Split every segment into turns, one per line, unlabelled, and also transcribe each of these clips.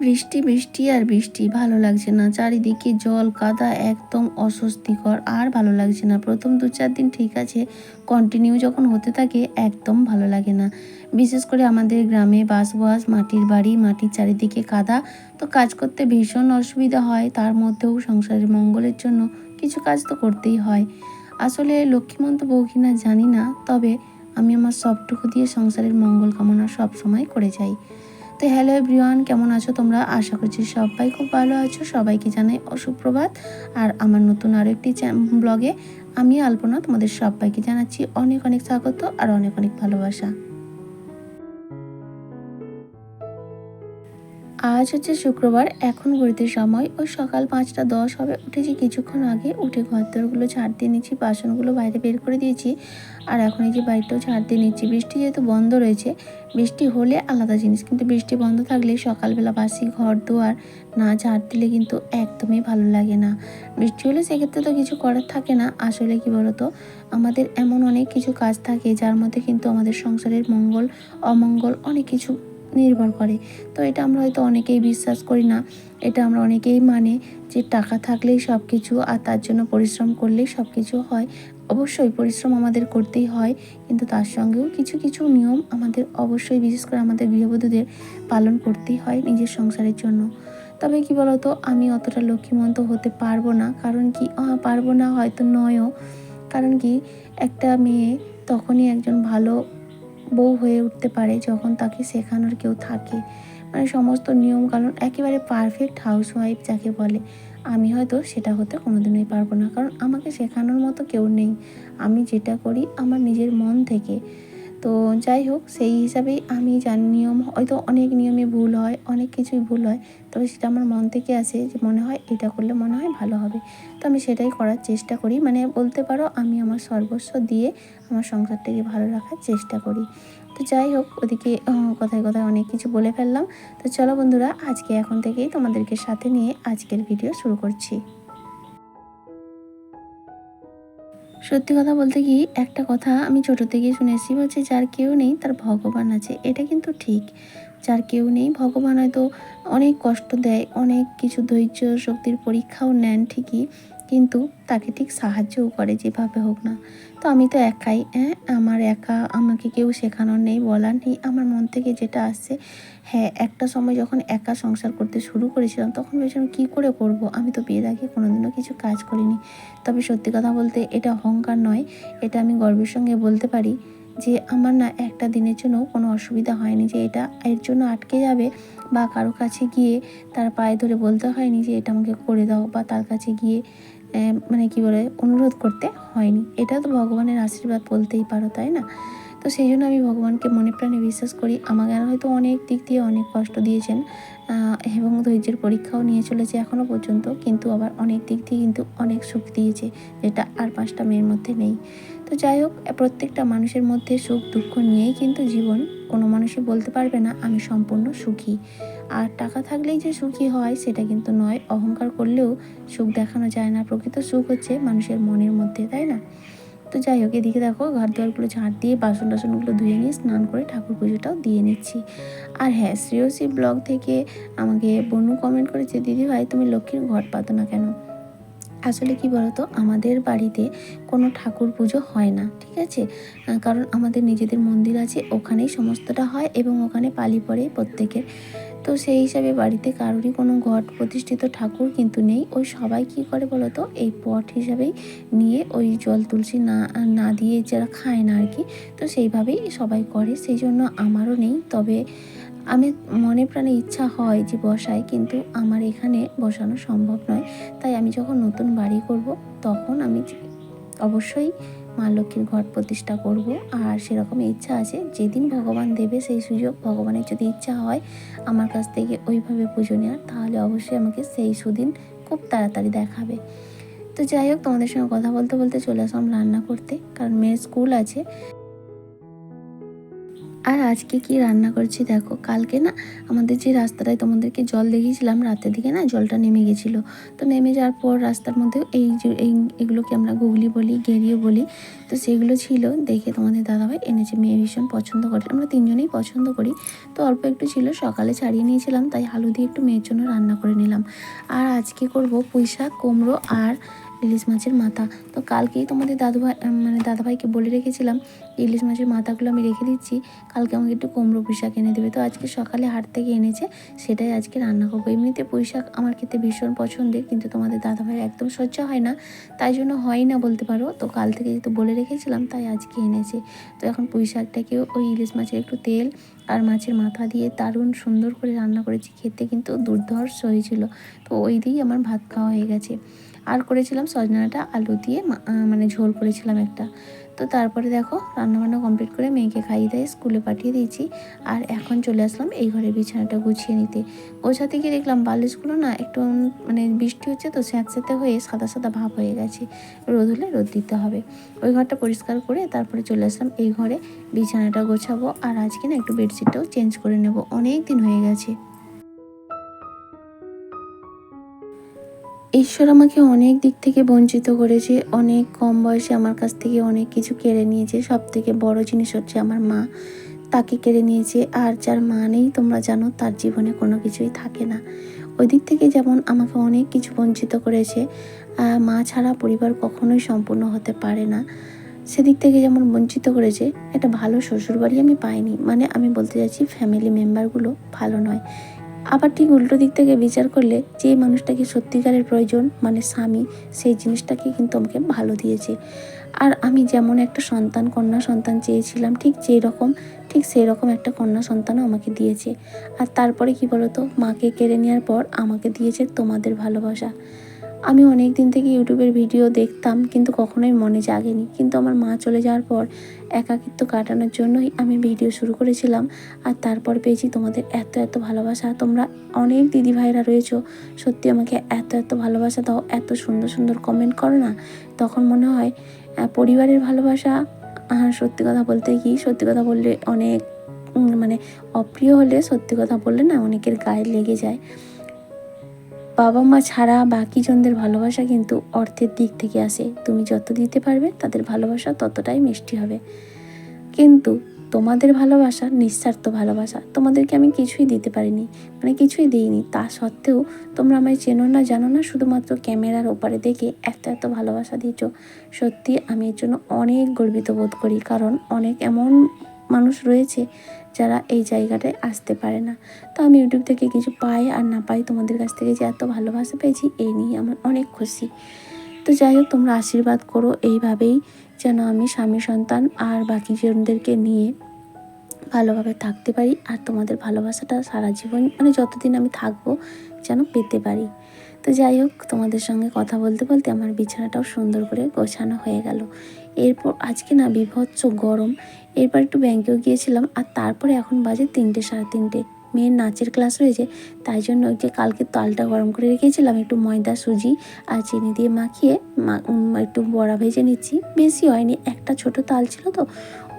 বৃষ্টি বৃষ্টি আর বৃষ্টি। ভালো লাগছে না। চারিদিকে জল, কাদা একদম অস্বস্তিকর। আর ভালো লাগছে না। প্রথম দু চার দিন ঠিক আছে। কন্টিনিউ যখন হতে থাকে, একদম ভালো লাগে না। বিশেষ করে আমাদের গ্রামে বাসবাস, মাটির বাড়ি, মাটির চারিদিকে কাদা। তো কাজ করতে ভীষণ অসুবিধা হয়। তার মধ্যেও সংসারের মঙ্গলের জন্য কিছু কাজ তো করতেই হয়। আসলে লক্ষ্মীমন্ত বউ কিনা জানি না। তবে আমি আমার সবটুকু দিয়ে সংসারের মঙ্গল কামনা সব সময় করে যাই। তো হ্যালো এভরিওয়ান কেমন আছো তোমরা? আশা করছি সবাই খুব ভালো আছো। সবাইকে জানাই অসুপ্রভাত। আর আমার নতুন আরও একটি ব্লগে আমি আলপনা। তোমাদের সবাইকে জানাচ্ছি অনেক অনেক স্বাগত আর অনেক অনেক ভালোবাসা। আজ হচ্ছে শুক্রবার, এখন ঘড়িতে সময় ওই সকাল পাঁচটা দশ হবে। উঠেছি কিছুক্ষণ আগে, উঠে ঘর দরগুলো ঝাড় দিয়ে নিচ্ছি, বাসনগুলো বাইরে বের করে দিয়েছি। আর এখন এই যে বাড়িটাও ঝাড় দিয়ে নিচ্ছি, বৃষ্টি যেহেতু বন্ধ রয়েছে, বৃষ্টি হলে আলাদা জিনিস। কিন্তু বৃষ্টি বন্ধ থাকলে সকালবেলা বাসি, ঘর দুয়ার না ঝাড় দিলে কিন্তু একদমই ভালো লাগে না। বৃষ্টি হলে সেক্ষেত্রে তো কিছু করার থাকে না। আসলে কি বলতো, আমাদের এমন অনেক কিছু কাজ থাকে, যার মধ্যে কিন্তু আমাদের সংসারের মঙ্গল, অমঙ্গল অনেক কিছু নির্ভর করে। তো এটা আমরা হয়তো অনেকেই বিশ্বাস করি না। এটা আমরা অনেকেই মানে যে টাকা থাকলেই সব কিছু আর তার জন্য পরিশ্রম করলেই সব কিছু হয়। অবশ্যই পরিশ্রম আমাদের করতেই হয়, কিন্তু তার সঙ্গেও কিছু কিছু নিয়ম আমাদের অবশ্যই বিশেষ করে আমাদের গৃহবধূদের পালন করতেই হয় নিজের সংসারের জন্য। তবে কি বলতো, আমি অতটা লক্ষ্মীমন্ত হতে পারব না। কারণ কি? পারব না হয়তো নয়ও। কারণ কি? একটা মেয়ে তখনই একজন ভালো বউ হয়ে উঠতে পারে যখন তাকে শেখানোর কেউ থাকে। মানে সমস্ত নিয়মকানুন একেবারে পারফেক্ট হাউসওয়াইফ যাকে বলে। আমি হয়তো সেটা হতে কোনোদিনই পারব না, কারণ আমাকে শেখানোর মতো কেউ নেই। আমি যেটা করি আমার নিজের মন থেকে। তো যাই হোক, সেই হিসাবেই আমি জানি নিয়ম, হয়তো অনেক নিয়মে ভুল হয়, অনেক কিছুই ভুল হয়, তবে সেটা আমার মন থেকে আসে যে মনে হয় এটা করলে মনে হয় ভালো হবে। তো আমি সেটাই করার চেষ্টা করি মানে বলতে পারো আমি আমার সর্বস্ব দিয়ে আমার সংসারটাকে ভালো রাখার চেষ্টা করি। তো যাই হোক, ওদিকে কথায় কথায় অনেক কিছু বলে ফেললাম। তো চলো বন্ধুরা, আজকে এখন থেকেই তোমাদেরকে সাথে নিয়ে আজকের ভিডিও শুরু করছি। সত্যি কথা বলতে কি, একটা কথা আমি ছোটো থেকেই শুনেছি বলছে, যার কেউ নেই তার ভগবান আছে। এটা কিন্তু ঠিক। যার কেউ নেই, ভগবান হয়তো অনেক কষ্ট দেয়, অনেক কিছু ধৈর্য, শক্তির পরীক্ষাও নেন ঠিকই, কিন্তু তাকে ঠিক সাহায্যও করে যেভাবে হোক না। তো আমি তো একাই হ্যাঁ? আমার একা, আমাকে কেউ শেখানোর নেই, বলার নেই। আমার মন থেকে যেটা আসছে হ্যাঁ একটা সময় যখন একা সংসার করতে শুরু করেছিলাম, তখন ভেবেছিলাম, কী করে করব? আমি তো বিয়ের আগে কোনোদিনও কিছু কাজ করিনি। তবে সত্যি কথা বলতে এটা অহংকার নয়। এটা আমি গর্বের সঙ্গে বলতে পারি যে, আমার না একটা দিনের জন্য কোনো অসুবিধা হয়নি যে, এটা এর জন্য আটকে যাবে বা কারও কাছে গিয়ে তার পায়ে ধরে বলতে হয়নি যে, এটা আমাকে করে দাও বা তার কাছে গিয়ে মানে কি বলে, অনুরোধ করতে হয়নি। এটা তো ভগবানের আশীর্বাদ বলতেই পারো, তাই না? তো সেই জন্য আমি ভগবানকে মনে প্রাণে বিশ্বাস করি। আমাকে হয়তো অনেক দিক দিয়ে অনেক কষ্ট দিয়েছেন এবং ধৈর্যের পরীক্ষাও নিয়ে চলেছে এখনও পর্যন্ত, কিন্তু আবার অনেক দিক দিয়ে কিন্তু অনেক সুখ দিয়েছে, যেটা আর পাঁচটা মেয়ের মধ্যে নেই। তো যাই হোক, প্রত্যেকটা মানুষের মধ্যে সুখ দুঃখ নিয়েই কিন্তু জীবন। কোনো মানুষই বলতে পারবে না, আমি সম্পূর্ণ সুখী। আর টাকা থাকলেই যে সুখী হয়, সেটা কিন্তু নয়। অহংকার করলেও সুখ দেখানো যায় না। প্রকৃত সুখ হচ্ছে মানুষের মনের মধ্যে, তাই না? তো যাই হোক, এদিকে দেখো ঘর দুয়ারগুলো ঝাঁট দিয়ে বাসন টাসনগুলো ধুয়ে নিয়ে স্নান করে ঠাকুর পুজোটাও দিয়ে নিচ্ছি। আর হ্যাঁ শ্রেয়সী ব্লগ থেকে আমাকে বনু কমেন্ট করেছে দিদি ভাই তুমি লক্ষ্মীর ঘট পাতো না কেন? আসলে কি বলতো? আমাদের বাড়িতে কোনো ঠাকুর পুজো হয় না, ঠিক আছে? কারণ আমাদের নিজেদের মন্দির আছে, ওখানেই সমস্তটা হয় এবং ওখানে পালি পড়ে প্রত্যেকের। তো সেই হিসাবে বাড়িতে কারোরই কোনো ঘট প্রতিষ্ঠিত ঠাকুর কিন্তু নেই। ওই সবাই কি করে বলতো? এই পট হিসাবেই নিয়ে ওই জল তুলসী না না দিয়ে যারা খায় না আর কি, তো সেইভাবেই সবাই করে। সেই জন্য আমারও নেই। তবে আমি মনে প্রাণে ইচ্ছা হয় যে বসাই, কিন্তু আমার এখানে বসানো সম্ভব নয়। তাই আমি যখন নতুন বাড়ি করব, তখন আমি অবশ্যই মা লক্ষ্মীর ঘট প্রতিষ্ঠা করব। আর সেরকম ইচ্ছা আছে, যেদিন ভগবান দেবে সেই সুযোগ ভগবানের যদি ইচ্ছা হয় আমার কাছ থেকে ওইভাবে পুজো নেওয়ার, তাহলে অবশ্যই আমাকে সেই সুদিন খুব তাড়াতাড়ি দেখাবে। তো যাই হোক, তোমাদের সঙ্গে কথা বলতে বলতে চলে আসলাম রান্না করতে, কারণ মেয়ের স্কুল আছে। আর আজকে কি রান্না করছি দেখো? কালকে না আমাদের যে রাস্তাটায় তোমাদেরকে জল দেখিয়েছিলাম রাতের দিকে না জলটা নেমে গেছিল। তো নেমে যাওয়ার পর রাস্তার মধ্যে এই যে এগুলোকে আমরা গুগলি বলি, গেরিও বলি, তো সেগুলো ছিল। দেখে তোমাদের দাদাভাই এনেছে, মেয়ে ভীষণ পছন্দ করে। আমরা তিনজনেই পছন্দ করি। তো অল্প একটু ছিল, সকালে ছাড়িয়ে নিয়েছিলাম, তাই আলু দিয়ে একটু মেয়ের জন্য রান্না করে নিলাম। আর আজকে করব পুঁই শাক কুমড়ো আর ইলিশ মাছের মাথা। তো কালকেই তোমাদের দাদুভাই মানে দাদাভাইকে বলে রেখেছিলাম, ইলিশ মাছের মাথাগুলো আমি রেখে দিচ্ছি, কালকে আমাকে একটু কুমড়ো পুঁই শাক এনে দেবে। তো আজকে সকালে হাট থেকে এনেছে, সেটাই আজকে রান্না করব। এমনিতে পুঁই শাক আমার খেতে ভীষণ পছন্দের, কিন্তু তোমাদের দাদাভাই একদম সহ্য হয় না, তাই জন্য হয় না বলতে পারো। তো কাল থেকে যেহেতু বলে রেখেছিলাম, তাই আজকে এনেছে। তো এখন পুঁই শাকটাকেও ওই ইলিশ মাছের একটু তেল আর মাছের মাথা দিয়ে দারুণ সুন্দর করে রান্না করেছি, খেতে কিন্তু দুর্ধর্ষ হয়েছিল। তো ওই দিয়েই আমার ভাত খাওয়া হয়ে গেছে। আর করেছিলাম সজনাটা আলু দিয়ে মানে ঝোল করেছিলাম একটা। তো তারপরে দেখো, রান্নাবান্না কমপ্লিট করে মেয়েকে খাইয়ে দিয়ে স্কুলে পাঠিয়ে দিয়েছি। আর এখন চলে আসলাম এই ঘরে বিছানাটা গুছিয়ে নিতে। গোছাতে গিয়ে দেখলাম বালিশগুলো না একটু মানে বৃষ্টি হচ্ছে তো স্যাঁতস্যাঁতে হয়ে সাদা সাদা ভাব হয়ে গেছে। রোদ হলে রোদ দিতে হবে। ওই ঘরটা পরিষ্কার করে তারপরে চলে আসলাম এই ঘরে। বিছানাটা গোছাবো আর আজকে না একটু বেডশিটটাও চেঞ্জ করে নেব। অনেক দিন হয়ে গেছে। ঈশ্বর আমাকে অনেক দিক থেকে বঞ্চিত করেছে, অনেক কম বয়সে আমার কাছ থেকে অনেক কিছু কেড়ে নিয়েছে। সব থেকে বড় জিনিস হচ্ছে আমার মা তাকে কেড়ে নিয়েছে, আর যার মা নেই, তোমরা জানো তার জীবনে কোনো কিছুই থাকে না। ওই দিক থেকে যেমন আমাকে অনেক কিছু বঞ্চিত করেছে মা ছাড়া পরিবার কখনোই সম্পূর্ণ হতে পারে না। সেদিক থেকে যেমন বঞ্চিত করেছে, একটা ভালো শ্বশুরবাড়ি আমি পাইনি। মানে আমি বলতে চাইছি ফ্যামিলি মেম্বারগুলো ভালো নয়। আবার ঠিক উল্টো দিক থেকে বিচার করলে যে মানুষটাকে সত্যিকারের প্রয়োজন মানে স্বামী, সেই জিনিসটাকে কিন্তু আমাকে ভালো দিয়েছে। আর আমি যেমন একটা সন্তান, কন্যা সন্তান চেয়েছিলাম, ঠিক যেই রকম ঠিক সেই রকম একটা কন্যা সন্তানও আমাকে দিয়েছে। আর তারপরে কি বলতো, মাকে কেড়ে নেওয়ার পর আমাকে দিয়েছে তোমাদের ভালোবাসা। আমি অনেক দিন থেকে ইউটিউবের ভিডিও দেখতাম, কিন্তু কখনোই মনে জাগেনি। কিন্তু আমার মা চলে যাওয়ার পর একাকিত্ব কাটানোর জন্যই আমি ভিডিও শুরু করেছিলাম। আর তারপর পেয়েছি তোমাদের এত এত ভালোবাসা। তোমরা অনেক দিদি ভাইরা রয়েছো, সত্যি আমাকে এত এত ভালোবাসা দাও, এত সুন্দর সুন্দর কমেন্ট করো না। তখন মনে হয় পরিবারের ভালোবাসা সত্যি কথা বলতে কি, সত্যি কথা বললে অনেক মানে অপ্রিয় হলে সত্যি কথা বললে না অনেকের গায়ে লেগে যায়। বাবা মা ছাড়া বাকি জনদের ভালোবাসা কিন্তু অর্থের দিক থেকে আসে। তুমি যত দিতে পারবে, তাদের ভালোবাসা ততটাই মিষ্টি হবে। কিন্তু তোমাদের ভালোবাসা, নিঃস্বার্থ ভালোবাসা, তোমাদেরকে আমি কিছুই দিতে পারিনি মানে কিছুই দিইনি। তা সত্ত্বেও তোমরা আমায় চেনো না, জানো না, শুধুমাত্র ক্যামেরার ওপারে দেখে এত এত ভালোবাসা দিয়েছ। সত্যি আমি এর জন্য অনেক গর্বিত বোধ করি, কারণ অনেক এমন মানুষ রয়েছে যারা এই জায়গাটায় আসতে পারে না। তো আমি ইউটিউব থেকে কিছু পাই আর না পাই তোমাদের কাছ থেকে যে এত ভালোবাসা পেয়েছি, এই নিয়ে আমার অনেক খুশি। তো যাই হোক, তোমরা আশীর্বাদ করো এইভাবেই যেন আমি স্বামী সন্তান আর বাকি জনদেরকে নিয়ে ভালোভাবে থাকতে পারি আর তোমাদের ভালোবাসাটা সারা জীবন মানে যতদিন আমি থাকব, যেন পেতে পারি। তো যাই হোক, তোমাদের সঙ্গে কথা বলতে বলতে আমার বিছানাটাও সুন্দর করে গোছানো হয়ে গেল। এরপর আজকে না বিভৎস গরম। এরপর একটু ব্যাংকেও গিয়েছিলাম আর তারপরে এখন বাজে তিনটে সাড়ে তিনটে। মেয়ের নাচের ক্লাস রয়েছে তাই জন্য ওই যে কালকে তালটা গরম করে রেখেছিলাম একটু ময়দা, সুজি আর চিনি দিয়ে মাখিয়ে একটু বড়া ভেজে নিচ্ছি। বেশি হয়নি, একটা ছোট তাল ছিল তো,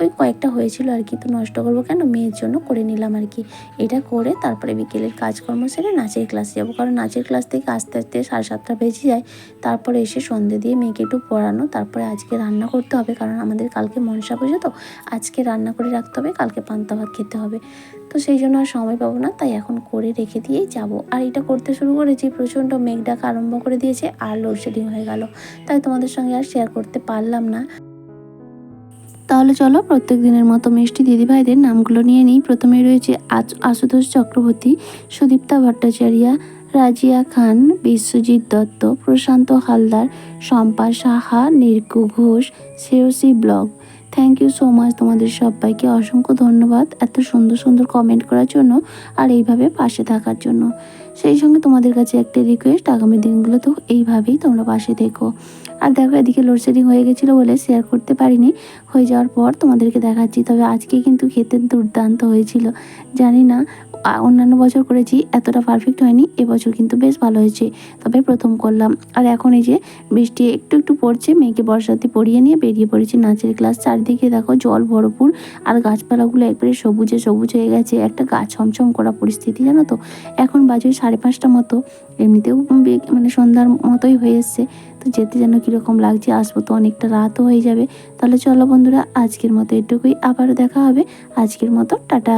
ওই কয়েকটা হয়েছিল আর কি, তো নষ্ট করব কেন? মেয়ের জন্য করে নিলাম আর কি। এটা করে তারপরে বিকেলের কাজকর্ম সেরে নাচের ক্লাসে যাব। কারণ নাচের ক্লাস থেকে আস্তে আস্তে সাড়ে সাতটা বেজে যায়। তারপরে এসে সন্ধে দিয়ে মেয়েকে একটু পড়ানো, তারপরে আজকে রান্না করতে হবে। কারণ আমাদের কালকে মনসা পুজো তো, আজকে রান্না করে রাখতে হবে, কালকে পান্তা ভাত খেতে হবে। তো সেই জন্য আর সময় পাবো না, তাই এখন করে রেখে দিয়েই যাব। আর এটা করতে শুরু করেছি, প্রচণ্ড মেঘ ডাকা আরম্ভ করে দিয়েছে, আর লোডশেডিং হয়ে গেল। তাই তোমাদের সঙ্গে আর শেয়ার করতে পারলাম না। তাহলে চলো প্রত্যেক দিনের মতো মিষ্টি দিদিভাইদের নামগুলো নিয়ে নিই। প্রথমে রয়েছে Ashutosh Chakraborty, Sudipta Bhattacharya, Razia Khan, Biswajit Dutta, Prashanta Haldar, Shampa Saha, Nirku Ghosh, Shreyasi blog thank you so much তোমাদের সবাইকে। অসংখ্য ধন্যবাদ এত সুন্দর সুন্দর কমেন্ট করার জন্য আর এইভাবে পাশে থাকার জন্য। সেই সঙ্গে তোমাদের কাছে একটা রিকোয়েস্ট আগামী দিনগুলোতেও এইভাবেই তোমরা পাশে থেকো। আর দেখো এদিকে লোডশেডিং হয়ে গেছিল বলে শেয়ার করতে পারিনি। হয়ে যাওয়ার পর তোমাদেরকে দেখাচ্ছি, তবে আজকে কিন্তু খেতে দুর্দান্ত হয়েছিল। জানি না অন্যান্য বছর করেছি, এতটা পারফেক্ট হয়নি, এবছর কিন্তু বেশ ভালো হয়েছে, তবে প্রথম করলাম। আর এখন এই যে বৃষ্টি একটু একটু পড়ছে, মেয়েকে বর্ষাতে পড়িয়ে নিয়ে বেরিয়ে পড়েছি নাচের ক্লাস চারিদিকে দেখো জল ভরপুর, আর গাছপালাগুলো একবারে সবুজে সবুজ হয়ে গেছে, একটা গা ছমছম করা পরিস্থিতি, জানো তো? এখন বাজে সাড়ে পাঁচটা মতো, এমনিতেও মানে সন্ধ্যার মতোই হয়ে এসছে, তো যেতে যেন কীরকম লাগছে, আসব তো অনেকটা রাতও হয়ে যাবে। তাহলে চলো বন্ধুরা, আজকের মতো এটুকুই, আবারও দেখা হবে, আজকের মতো, টাটা।